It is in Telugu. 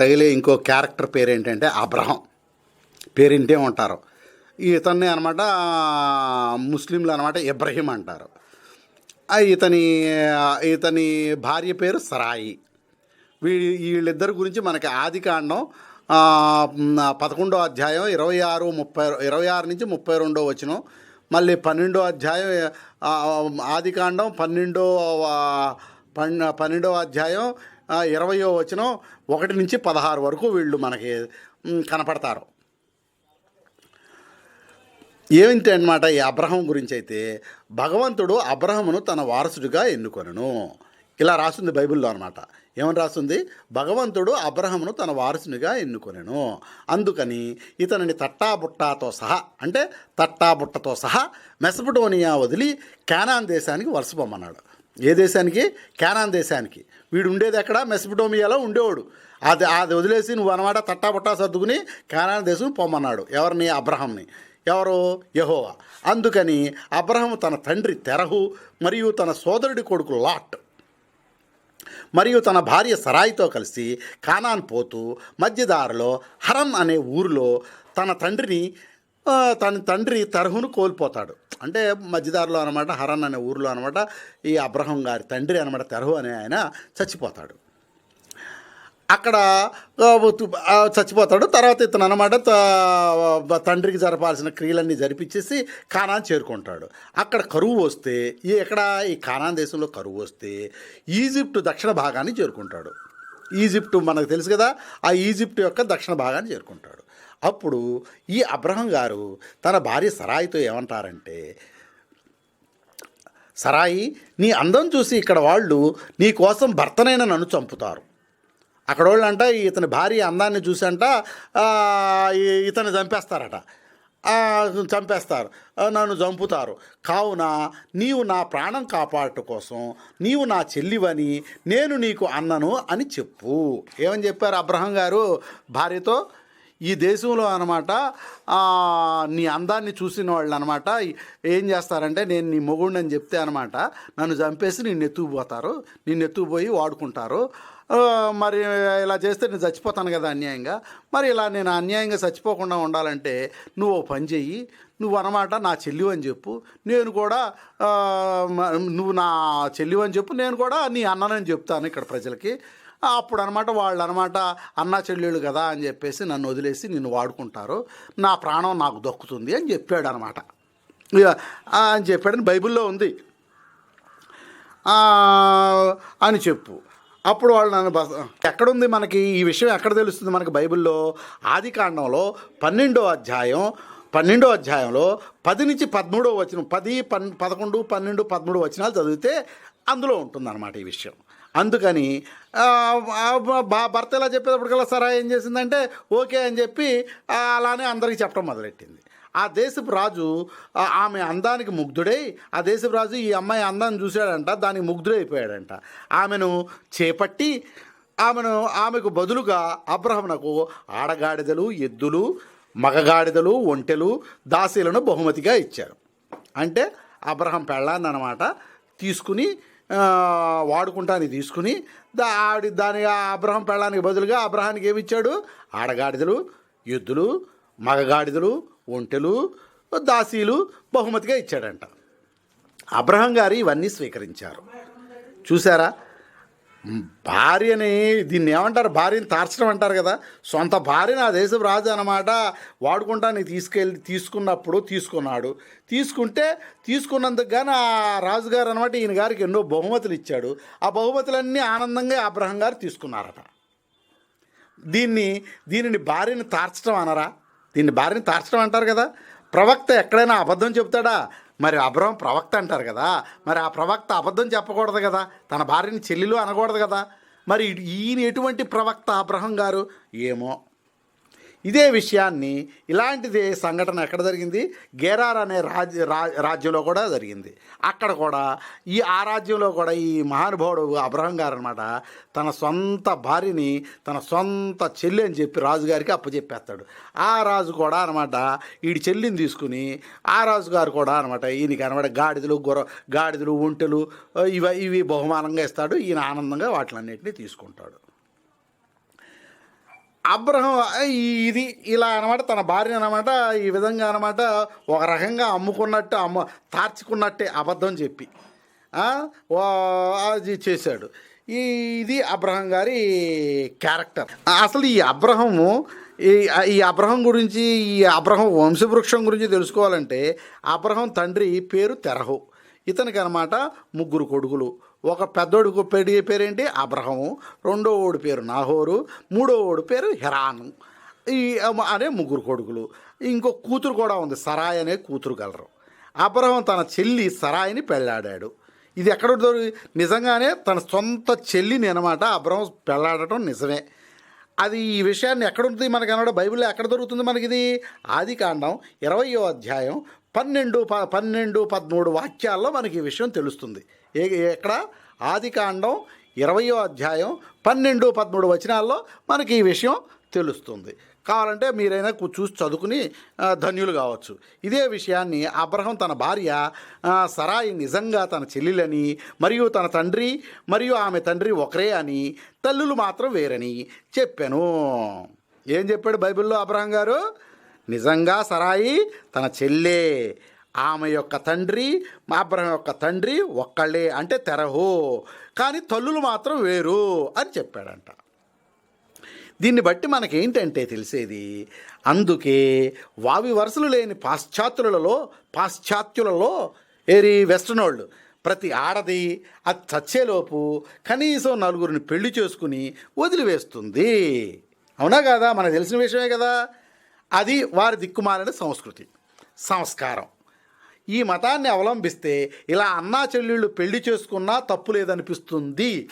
తగిలే ఇంకో క్యారెక్టర్ పేరు ఏంటంటే అబ్రహం. పేరింటే ఉంటారు. ఇతన్ని అనమాట ముస్లింలు అనమాట ఇబ్రహీం అంటారు. ఇతని ఇతని భార్య పేరు సరాయి. వీ వీళ్ళిద్దరి గురించి మనకి ఆది కాండం పదకొండో అధ్యాయం ఇరవై ఆరు ముప్పై ఇరవై ఆరు నుంచి ముప్పై రెండో వచ్చిన మళ్ళీ పన్నెండో అధ్యాయం ఆది కాండం పన్నెండో పన్నెండో అధ్యాయం ఇరవయో వచనం ఒకటి నుంచి పదహారు వరకు వీళ్ళు మనకి కనపడతారు. ఏమిటి అనమాట ఈ అబ్రహం గురించి అయితే భగవంతుడు అబ్రహమును తన వారసుడిగా ఎన్నుకొనను. ఇలా రాస్తుంది బైబిల్లో అనమాట ఏమని రాస్తుంది? భగవంతుడు అబ్రహమును తన వారసునిగా ఎన్నుకొనెను. అందుకని ఇతనిని తట్టాబుట్టాతో సహా అంటే తట్టాబుట్టతో సహా మెసపటోనియా వదిలి క్యానాన్ దేశానికి వలసపోమన్నాడు ఏ దేశానికి? క్యానాన్ దేశానికి. వీడు ఉండేది ఎక్కడ? మెసపటోమియాలో ఉండేవాడు. అది అది వదిలేసి నువ్వు అనమాట తట్టాపట్టా సర్దుకుని క్యానాన్ దేశం పొమ్మన్నాడు. ఎవరిని? అబ్రహంని. ఎవరు? యహోవా. అందుకని అబ్రహం తన తండ్రి తెరహు మరియు తన సోదరుడి కొడుకు లాట్. మరియు తన భార్య సరాయితో కలిసి కానాన్ పోతూ మధ్యదారిలో హరన్ అనే ఊరిలో తన తండ్రిని తన తండ్రి తరహును కోల్పోతాడు. అంటే మధ్యదారిలో అనమాట హరన్ అనే ఊరిలో అనమాట ఈ అబ్రహం గారి తండ్రి అనమాట తెరహు అనే ఆయన చచ్చిపోతాడు. అక్కడ చచ్చిపోతాడు. తర్వాత ఇతను అనమాట తండ్రికి జరపాల్సిన క్రియలన్నీ జరిపించేసి కానాన్ చేరుకుంటాడు. అక్కడ కరువు వస్తే ఈ ఎక్కడ ఈ కానాన్ దేశంలో కరువు వస్తే ఈజిప్ట్ దక్షిణ భాగాన్ని చేరుకుంటాడు. ఈజిప్ట్ మనకు తెలుసు కదా ఆ ఈజిప్ట్ యొక్క దక్షిణ భాగాన్ని చేరుకుంటాడు. అప్పుడు ఈ అబ్రహం గారు తన భార్య సరాయితో ఏమంటారంటే సరాయి నీ అందం చూసి ఇక్కడ వాళ్ళు నీ కోసం భర్తనైనా నన్ను చంపుతారు. అక్కడ వాళ్ళు అంట ఇతని భార్య అందాన్ని చూసి అంట ఇతను చంపేస్తారట. చంపేస్తారు. నన్ను చంపుతారు. కావున నీవు నా ప్రాణం కాపాడటం కోసం నీవు నా చెల్లివని నేను నీకు అన్నను అని చెప్పు. ఏమని చెప్పారు అబ్రహం గారు భార్యతో? ఈ దేశంలో అనమాట నీ అందాన్ని చూసిన వాళ్ళు అనమాట ఏం చేస్తారంటే నేను నీ మొగుడిని అని చెప్తే అనమాట నన్ను చంపేసి నిన్ను ఎత్తుకుపోతారు నిన్ను ఎత్తుకుపోయి వాడుకుంటారు. మరి ఇలా చేస్తే నేను చచ్చిపోతాను కదా అన్యాయంగా. మరి ఇలా నేను అన్యాయంగా చచ్చిపోకుండా ఉండాలంటే నువ్వు ఓ పని చెయ్యి నువ్వు అనమాట నా చెల్లి అని చెప్పు నేను కూడా నువ్వు నా చెల్లి అని చెప్పు నేను కూడా నీ అన్ననని చెప్తాను ఇక్కడ ప్రజలకి. అప్పుడు అనమాట వాళ్ళు అనమాట అన్నా చెల్లెళ్ళు కదా అని చెప్పేసి నన్ను వదిలేసి నిన్ను వాడుకుంటారు. నా ప్రాణం నాకు దక్కుతుంది అని చెప్పాడు అనమాట అని చెప్పాడని బైబిల్లో ఉంది. అని చెప్పు. అప్పుడు వాళ్ళు నన్ను బస ఎక్కడుంది మనకి? ఈ విషయం ఎక్కడ తెలుస్తుంది మనకి బైబిల్లో? ఆది కాండంలో పన్నెండో అధ్యాయం పన్నెండో అధ్యాయంలో పది నుంచి పదమూడో వచనం పది పన్ పదకొండు పన్నెండు పదమూడు వచనాలు చదివితే అందులో ఉంటుందన్నమాట ఈ విషయం. అందుకని బా భర్త ఇలా చెప్పేటప్పటికల్లా సరా ఏం చేసిందంటే ఓకే అని చెప్పి అలానే అందరికీ చెప్పడం మొదలెట్టింది. ఆ దేశపు రాజు ఆమె అందానికి ముగ్ధుడై ఆ దేశపు రాజు ఈ అమ్మాయి అందాన్ని చూశాడంట దానికి ముగ్ధుడైపోయాడంట. ఆమెను చేపట్టి ఆమెను ఆమెకు బదులుగా అబ్రహంనకు ఆడగాడిదలు ఎద్దులు మగగాడిదలు ఒంటెలు దాసీలను బహుమతిగా ఇచ్చారు. అంటే అబ్రహం పెళ్ళాన్ని అనమాట తీసుకుని వాడుకుంటానికి తీసుకుని. దా ఆవిడ దాని ఆ అబ్రహం పెళ్ళానికి బదులుగా అబ్రహానికి ఏమిచ్చాడు ఆడగాడిదలు ఎద్దులు మగగాడిదలు ఒంటెలు దాసీలు బహుమతిగా ఇచ్చాడంట. అబ్రహం గారు ఇవన్నీ స్వీకరించారు. చూసారా భార్యని దీన్ని ఏమంటారు? భార్యని తార్చడం అంటారు కదా. సొంత భార్యని ఆ దేశపు రాజు అనమాట వాడుకుంటానికి తీసుకెళ్ళి తీసుకున్నప్పుడు తీసుకున్నాడు. తీసుకుంటే తీసుకున్నందుకు కానీ ఆ రాజుగారు అనమాట ఈయన గారికి ఎన్నో బహుమతులు ఇచ్చాడు. ఆ బహుమతులన్నీ ఆనందంగా అబ్రహం గారు తీసుకున్నారట. దీన్ని దీనిని భార్యని తార్చడం అనరా? దీన్ని భార్యని తార్చడం అంటారు కదా. ప్రవక్త ఎక్కడైనా అబద్ధం చెప్తాడా మరి అబ్రహం ప్రవక్త అంటారు కదా మరి ఆ ప్రవక్త అబద్ధం చెప్పకూడదు కదా తన భార్యని చెల్లెలు అనకూడదు కదా. మరి ఈయన ఎటువంటి ప్రవక్త అబ్రహం గారు? ఏమో ఇదే విషయాన్ని ఇలాంటిదే సంఘటన ఎక్కడ జరిగింది? గేరార్ అనే రాజ్య రా- రాజ్యంలో కూడా జరిగింది. అక్కడ కూడా ఈ ఆ రాజ్యంలో కూడా ఈ మహానుభావుడు అబ్రహం గారు అనమాట తన సొంత భార్యని తన సొంత చెల్లి అని చెప్పి రాజుగారికి అప్పచెప్పేస్తాడు ఆ రాజు కూడా అనమాట వీడి చెల్లిని తీసుకుని ఆ రాజు గారు కూడా అనమాట ఈయనకి అనమాట గాడిదలు గుర్ర గాడిదలు ఒంటెలు ఇవి ఇవి బహుమానంగా ఇస్తాడు. ఈయన ఆనందంగా వాటిలన్నింటినీ తీసుకుంటాడు. అబ్రహం ఇది ఇలా అనమాట తన భార్య అనమాట ఈ విధంగా అనమాట ఒక రకంగా అమ్ముకున్నట్టు అమ్మ తార్చుకున్నట్టే అబద్ధం చెప్పి వా- అది చేశాడు. ఈ ఇది అబ్రహం గారి క్యారెక్టర్. అసలు ఈ అబ్రహము ఈ ఈ అబ్రహం గురించి ఈ అబ్రహం వంశవృక్షం గురించి తెలుసుకోవాలంటే అబ్రహం తండ్రి పేరు తెరహు. ఇతనికి అనమాట ముగ్గురు కొడుకులు. ఒక పెద్దోడు పెడి పేరేంటి? అబ్రహము. రెండో ఓడి పేరు నాహోరు. మూడో ఓడి పేరు హెరాను. ఈ అనే ముగ్గురు కొడుకులు. ఇంకో కూతురు కూడా ఉంది. సరాయ్ అనే కూతురు గలరు. అబ్రహం తన చెల్లి సరాయిని పెళ్ళాడాడు ఇది ఎక్కడ దొరి నిజంగానే తన సొంత చెల్లిని అనమాట అబ్రహం పెళ్ళాడటం నిజమే. అది ఈ విషయాన్ని ఎక్కడ ఉంటుంది మనకి అనమాట బైబిల్లో ఎక్కడ దొరుకుతుంది మనకి ఇది? ఆది కాండం ఇరవయో అధ్యాయం పన్నెండు ప పన్నెండు పదమూడు వాక్యాల్లో మనకి ఈ విషయం తెలుస్తుంది. ఏ ఎక్కడ? ఆదికాండం ఇరవయో అధ్యాయం పన్నెండు పదమూడు వచనాల్లో మనకి ఈ విషయం తెలుస్తుంది. కావాలంటే మీరైనా చూసి చదువుకుని ధన్యులు కావచ్చు. ఇదే విషయాన్ని అబ్రహం తన భార్య సరాయి నిజంగా తన చెల్లెలని మరియు తన తండ్రి మరియు ఆమె తండ్రి ఒకరే అని తల్లులు మాత్రం వేరని చెప్పాను. ఏం చెప్పాడు బైబిల్లో అబ్రహం గారు? నిజంగా సరాయి తన చెల్లె. ఆమె యొక్క తండ్రి మా అబ్రహం యొక్క తండ్రి ఒక్కళ్ళే అంటే తెరహో. కానీ తల్లులు మాత్రం వేరు అని చెప్పాడంట. దీన్ని బట్టి మనకేంటంటే తెలిసేది? అందుకే వావి వరుసలు లేని పాశ్చాత్యులలో పాశ్చాత్యులలో ఏరి వెస్ట్రన్ వాళ్ళు ప్రతి ఆడది అది చచ్చేలోపు కనీసం నలుగురిని పెళ్ళి చేసుకుని వదిలివేస్తుంది. అవునా కదా? మనకు తెలిసిన విషయమే కదా? అది వారి దిక్కుమాలిన సంస్కృతి సంస్కారం. ఈ మతాన్ని అవలంబిస్తే ఇలా అన్నా చెల్లెళ్ళు పెళ్ళి చేసుకున్నా తప్పు లేదనిపిస్తుంది.